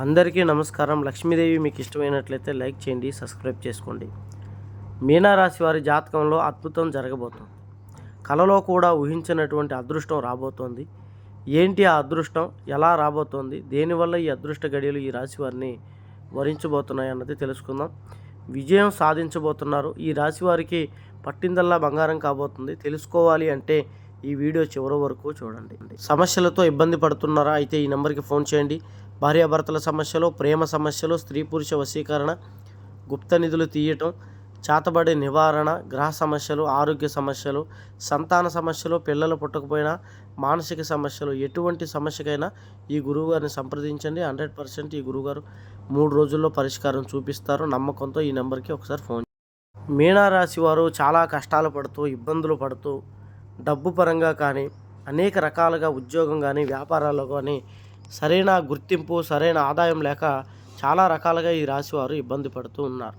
అందరికీ నమస్కారం. లక్ష్మీదేవి మీకు ఇష్టమైనట్లయితే లైక్ చేయండి సబ్స్క్రైబ్ చేసుకోండి. మీనారాశి వారి జాతకంలో అద్భుతం జరగబోతుంది. కలలో కూడా ఊహించినటువంటి అదృష్టం రాబోతోంది. ఏంటి ఆ అదృష్టం? ఎలా రాబోతోంది? దేనివల్ల ఈ అదృష్ట గడియలు ఈ రాశి వారిని వరించబోతున్నాయి అన్నది తెలుసుకుందాం. విజయం సాధించబోతున్నారు. ఈ రాశి వారికి పట్టిందల్లా బంగారం కాబోతుంది. తెలుసుకోవాలి అంటే ఈ వీడియో చివరి వరకు చూడండి. సమస్యలతో ఇబ్బంది పడుతున్నారా? అయితే ఈ నెంబర్కి ఫోన్ చేయండి. భార్యాభర్తల సమస్యలు ప్రేమ సమస్యలు స్త్రీ పురుష వశీకరణ గుప్త నిధులు తీయటం చాతబడి నివారణ గ్రహ సమస్యలు ఆరోగ్య సమస్యలు సంతాన సమస్యలు పిల్లలు పుట్టకపోయినా మానసిక సమస్యలు ఎటువంటి సమస్యకైనా ఈ గురువుగారిని సంప్రదించండి. హండ్రెడ్ పర్సెంట్ ఈ గురువుగారు మూడు రోజుల్లో పరిష్కారం చూపిస్తారు. నమ్మకంతో ఈ నెంబర్కి ఒకసారి ఫోన్ మీనారాశి వారు చాలా కష్టాలు పడుతూ ఇబ్బందులు పడుతూ డబ్బు పరంగా కానీ అనేక రకాలుగా ఉద్యోగం కానీ వ్యాపారాల్లో కానీ సరైన గుర్తింపు సరైన ఆదాయం లేక చాలా రకాలుగా ఈ రాశి వారు ఇబ్బంది పడుతూ ఉన్నారు.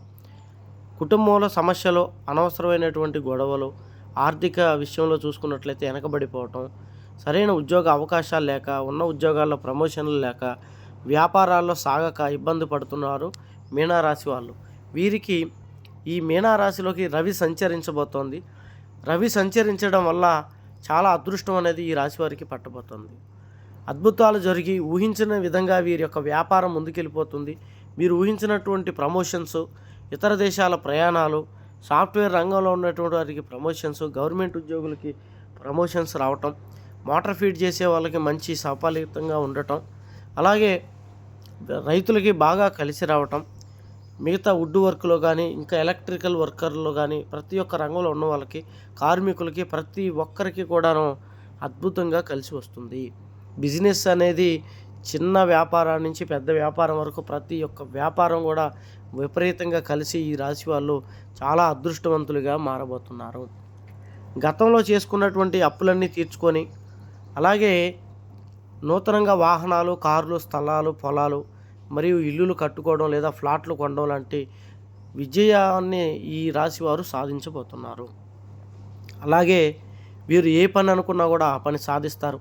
కుటుంబంలో సమస్యలు అనవసరమైనటువంటి గొడవలు ఆర్థిక విషయంలో చూసుకున్నట్లయితే వెనకబడిపోవటం సరైన ఉద్యోగ అవకాశాలు లేక ఉన్న ఉద్యోగాల్లో ప్రమోషన్లు లేక వ్యాపారాల్లో సాగక ఇబ్బంది పడుతున్నారు మీనారాశి వాళ్ళు. వీరికి ఈ మీనారాశిలోకి రవి సంచరించబోతోంది. రవి సంచరించడం వల్ల చాలా అదృష్టం అనేది ఈ రాశి వారికి పట్టబోతోంది. అద్భుతాలు జరిగి ఊహించిన విధంగా వీరి యొక్క వ్యాపారం ముందుకెళ్ళిపోతుంది. మీరు ఊహించినటువంటి ప్రమోషన్స్ ఇతర దేశాల ప్రయాణాలు సాఫ్ట్వేర్ రంగంలో ఉన్నటువంటి వారికి ప్రమోషన్స్ గవర్నమెంట్ ఉద్యోగులకి ప్రమోషన్స్ రావటం మోటార్ ఫీడ్ చేసే వాళ్ళకి మంచి సఫలితంగా ఉండటం అలాగే రైతులకి బాగా కలిసి రావటం మిగతా వుడ్ వర్క్లో కానీ ఇంకా ఎలక్ట్రికల్ వర్కర్లో కానీ ప్రతి ఒక్క రంగంలో ఉన్న వాళ్ళకి కార్మికులకి ప్రతి ఒక్కరికి కూడాను అద్భుతంగా కలిసి వస్తుంది. బిజినెస్ అనేది చిన్న వ్యాపారం నుంచి పెద్ద వ్యాపారం వరకు ప్రతి ఒక్క వ్యాపారం కూడా విపరీతంగా కలిసి ఈ రాశి వాళ్ళు చాలా అదృష్టవంతులుగా మారబోతున్నారు. గతంలో చేసుకున్నటువంటి అప్పులన్నీ తీర్చుకొని అలాగే నూతనంగా వాహనాలు కార్లు స్థలాలు పొలాలు మరియు ఇల్లులు కట్టుకోవడం లేదా ఫ్లాట్లు కొనడం లాంటి విజయాన్ని ఈ రాశి వారు సాధించబోతున్నారు. అలాగే వీరు ఏ పని అనుకున్నా కూడా ఆ పని సాధిస్తారు.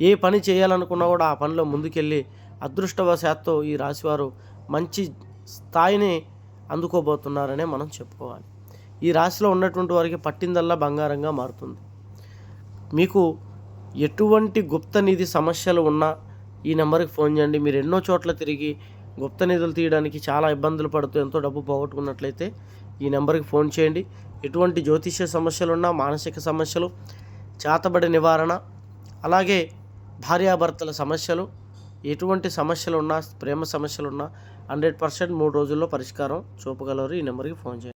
ఏ పని చేయాలనుకున్నా కూడా ఆ పనిలో ముందుకెళ్ళి అదృష్టవశాత్తు ఈ రాశివారు మంచి స్థాయిని అందుకోబోతున్నారనే మనం చెప్పుకోవాలి. ఈ రాశిలో ఉన్నటువంటి వారికి పట్టిందల్లా బంగారంగా మారుతుంది. మీకు ఎటువంటి గుప్త నిధి సమస్యలు ఉన్నా ఈ నెంబర్కి ఫోన్ చేయండి. మీరు ఎన్నో చోట్ల తిరిగి గుప్త నిధులు తీయడానికి చాలా ఇబ్బందులు పడుతూ ఎంతో డబ్బు పోగొట్టుకున్నట్లయితే ఈ నెంబర్కి ఫోన్ చేయండి. ఎటువంటి జ్యోతిష్య సమస్యలున్నా మానసిక సమస్యలు చేతబడి నివారణ అలాగే భార్యాభర్తల సమస్యలు ఎటువంటి సమస్యలు ఉన్నా ప్రేమ సమస్యలు ఉన్నా హండ్రెడ్ పర్సెంట్ మూడు రోజుల్లో పరిష్కారం చూపగలరు. ఈ నెంబర్కి ఫోన్ చేయండి.